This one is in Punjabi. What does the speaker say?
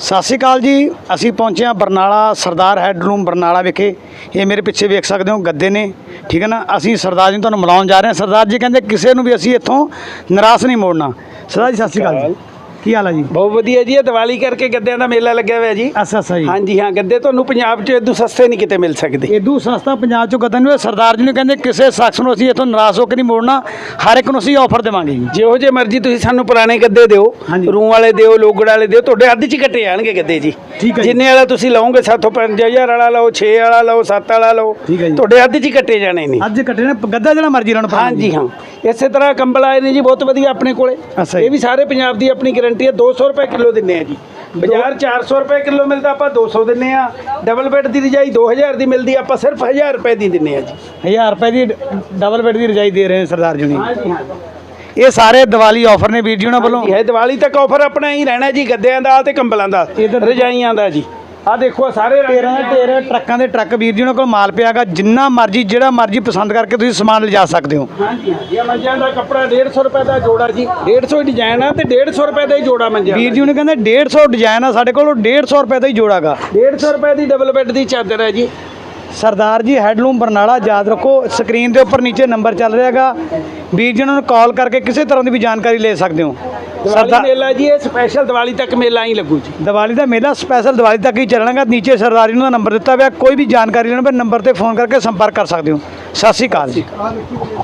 ਸਤਿ ਸ਼੍ਰੀ ਅਕਾਲ ਜੀ। ਅਸੀਂ ਪਹੁੰਚੇ ਹਾਂ ਬਰਨਾਲਾ ਸਰਦਾਰ ਹੈਡਰੂਮ ਬਰਨਾਲਾ ਵਿਖੇ। ਇਹ ਮੇਰੇ ਪਿੱਛੇ ਵੇਖ ਸਕਦੇ ਹੋ, ਗੱਦੇ ਨੇ। ਠੀਕ ਹੈ ਨਾ? ਅਸੀਂ ਸਰਦਾਰ ਜੀ ਨੂੰ ਤੁਹਾਨੂੰ ਮਿਲਾਉਣ ਜਾ ਰਹੇ ਹਾਂ। ਸਰਦਾਰ ਜੀ ਕਹਿੰਦੇ ਕਿਸੇ ਨੂੰ ਵੀ ਅਸੀਂ ਇੱਥੋਂ ਨਿਰਾਸ਼ ਨਹੀਂ ਮੋੜਨਾ। ਸਰਦਾਰ ਜੀ, ਸਤਿ ਸ਼੍ਰੀ ਅਕਾਲ ਜੀ। ਕੀ ਹਾਲ ਹੈ ਜੀ? ਬਹੁਤ ਵਧੀਆ ਜੀ ਇਹ ਦੀਵਾਲੀ ਕਰਕੇ ਗੱਦਿਆਂ ਦਾ ਮੇਲਾ ਲੱਗਿਆ ਹੋਇਆ ਜੀ। ਅੱਛਾ ਅੱਛਾ ਜੀ। ਹਾਂਜੀ ਹਾਂ ਗੱਦੇ ਤੁਹਾਨੂੰ ਪੰਜਾਬ 'ਚ ਇਦੋਂ ਸਸਤੇ ਨਹੀਂ ਕਿਤੇ ਮਿਲ ਸਕਦੇ। ਇਦੂ ਸਸਤਾ ਪੰਜਾਬ ਚੋਂ ਗੱਦਾ ਨਹੀਂ ਹੋਇਆ ਸਰਦਾਰ ਜੀ ਨੂੰ ਕਹਿੰਦੇ ਕਿਸੇ ਸ਼ਖਸ ਨੂੰ ਅਸੀਂ ਇੱਥੋਂ ਨਿਰਾਸ਼ ਹੋ ਕੇ ਨਹੀਂ ਮੋੜਨਾ ਹਰ ਇੱਕ ਨੂੰ ਅਸੀਂ ਆਫਰ ਦੇਵਾਂਗੇ ਜੀ। ਜਿਹੋ ਜੇ ਮਰਜ਼ੀ ਤੁਸੀਂ ਸਾਨੂੰ ਪੁਰਾਣੇ ਗੱਦੇ ਦਿਓ। ਰੂਮ ਵਾਲੇ ਦਿਓ ਲੋਗੜ ਵਾਲੇ ਦਿਓ ਤੁਹਾਡੇ ਅੱਧ 'ਚ ਕੱਟੇ ਜਾਣਗੇ ਗੱਦੇ ਜੀ। ਠੀਕ ਹੈ ਜੀ। ਜਿੰਨੇ ਵਾਲਾ ਤੁਸੀਂ ਲਓਗੇ ਸਾਥੋਂ 5000 ਵਾਲਾ ਲਓ 6 ਵਾਲਾ ਲਓ 7 ਵਾਲਾ ਲਓ। ਤੁਹਾਡੇ ਅੱਧ 'ਚ ਕੱਟੇ ਜਾਣੇ ਨੇ। ਅੱਜ ਕੱਟੇ ਨੇ ਗੱਦਾ ਜਿਹੜਾ ਮਰਜ਼ੀ ਲੈਣ ਹਾਂਜੀ ਹਾਂ। ਇਸੇ ਤਰ੍ਹਾਂ ਕੰਬਲ ਆਏ ਨੇ ਜੀ ਬਹੁਤ ਵਧੀਆ ਆਪਣੇ ਕੋਲੇ। ਇਹ ਵੀ ਸਾਰੇ ਪੰਜਾਬ ਦੀ ਆਪਣੀ ਗਾਰੰਟੀ ਹੈ 200 ਰੁਪਏ ਕਿਲੋ ਦਿੰਨੇ ਆ ਜੀ। ਬਾਜ਼ਾਰ 400 ਰੁਪਏ ਕਿਲੋ ਮਿਲਦਾ ਆਪਾਂ 200 ਦਿੰਨੇ ਆ ਡਬਲ ਬੈੱਡ ਦੀ ਰਜਾਈ 2000 ਦੀ ਮਿਲਦੀ ਆਪਾਂ ਸਿਰਫ 1000 ਰੁਪਏ ਦੀ ਦਿੰਨੇ ਆ ਜੀ। 1000 ਰੁਪਏ ਦੀ ਡਬਲ ਬੈੱਡ ਦੀ ਰਜਾਈ ਦੇ ਰਹੇ ਨੇ ਸਰਦਾਰ ਜੀ ਇਹ ਸਾਰੇ ਦੀਵਾਲੀ ਆਫਰ ਨੇ ਵੀਰ ਜੀ ਉਹਨਾਂ ਵੱਲੋਂ? ਇਹ ਦੀਵਾਲੀ ਤੱਕ ਆਫਰ ਆਪਣਾ ਹੀ ਰਹਿਣਾ ਜੀ ਗੱਦਿਆਂ ਦਾ ਤੇ ਕੰਬਲਾਂ ਦਾ ਰਜਾਈਆਂ ਦਾ ਜੀ। ਆ ਦੇਖੋ ਸਾਰੇ ਰੰਗ ਟੇਰਾਂ ਦੇ ਟੇਰ ਟਰੱਕਾਂ ਦੇ ਟਰੱਕ ਵੀਰ ਜੀ ਉਹਨਾਂ ਕੋਲ ਮਾਲ ਪਿਆਗਾ ਜਿੰਨਾ ਮਰਜ਼ੀ ਜਿਹੜਾ ਮਰਜ਼ੀ ਪਸੰਦ ਕਰਕੇ ਤੁਸੀਂ ਸਮਾਨ ਲਿਜਾ ਸਕਦੇ ਹੋ। ਹਾਂਜੀ ਹਾਂਜੀ ਇਹ ਮੰਜਿਆਂ ਦਾ ਕੱਪੜਾ 150 ਰੁਪਏ ਦਾ ਜੋੜਾ ਜੀ। 150 ਡਿਜ਼ਾਈਨ ਆ ਤੇ 150 ਰੁਪਏ ਦਾ ਹੀ ਜੋੜਾ ਮੰਜਿਆਂ ਵੀਰ ਜੀ ਉਹਨੇ ਕਹਿੰਦੇ 150 ਡਿਜ਼ਾਈਨ ਆ ਸਾਡੇ ਕੋਲ ਉਹ 150 ਰੁਪਏ ਦਾ ਹੀ ਜੋੜਾਗਾ 150 ਰੁਪਏ ਦੀ ਡਬਲ ਬੈੱਡ ਦੀ ਚਾਦਰ ਹੈ ਜੀ। ਸਰਦਾਰ ਜੀ ਹੈਡਲੂਮ ਬਰਨਾਲਾ ਯਾਦ ਰੱਖੋ ਸਕਰੀਨ ਦੇ ਉੱਪਰ ਨੀਚੇ ਨੰਬਰ ਚੱਲ ਰਿਹਾਗਾ ਵੀਰ ਜੀ ਉਹਨਾਂ ਨੂੰ ਕਾਲ ਕਰਕੇ ਕਿਸੇ ਤਰ੍ਹਾਂ ਦੀ ਵੀ ਜਾਣਕਾਰੀ ਲੈ ਸਕਦੇ ਹੋ? ਸਰਦਾਰ ਮੇਲਾ ਜੀ ਇਹ ਸਪੈਸ਼ਲ ਦੀਵਾਲੀ ਤੱਕ ਮੇਲਾ ਹੀ ਲੱਗੂ ਜੀ। ਦੀਵਾਲੀ ਦਾ ਮੇਲਾ ਸਪੈਸ਼ਲ ਦੀਵਾਲੀ ਤੱਕ ਹੀ ਚੱਲਣਾਗਾ ਨੀਚੇ ਸਰਦਾਰ ਜੀ ਨੂੰ ਦਾ ਨੰਬਰ ਦਿੱਤਾ ਹੋਇਆ। ਕੋਈ ਵੀ ਜਾਣਕਾਰੀ ਲੈਣ ਪਰ ਨੰਬਰ ਤੇ ਫੋਨ ਕਰਕੇ ਸੰਪਰਕ ਕਰ ਸਕਦੇ ਹੋ। ਸਤਿ ਸ਼੍ਰੀ ਅਕਾਲ ਜੀ।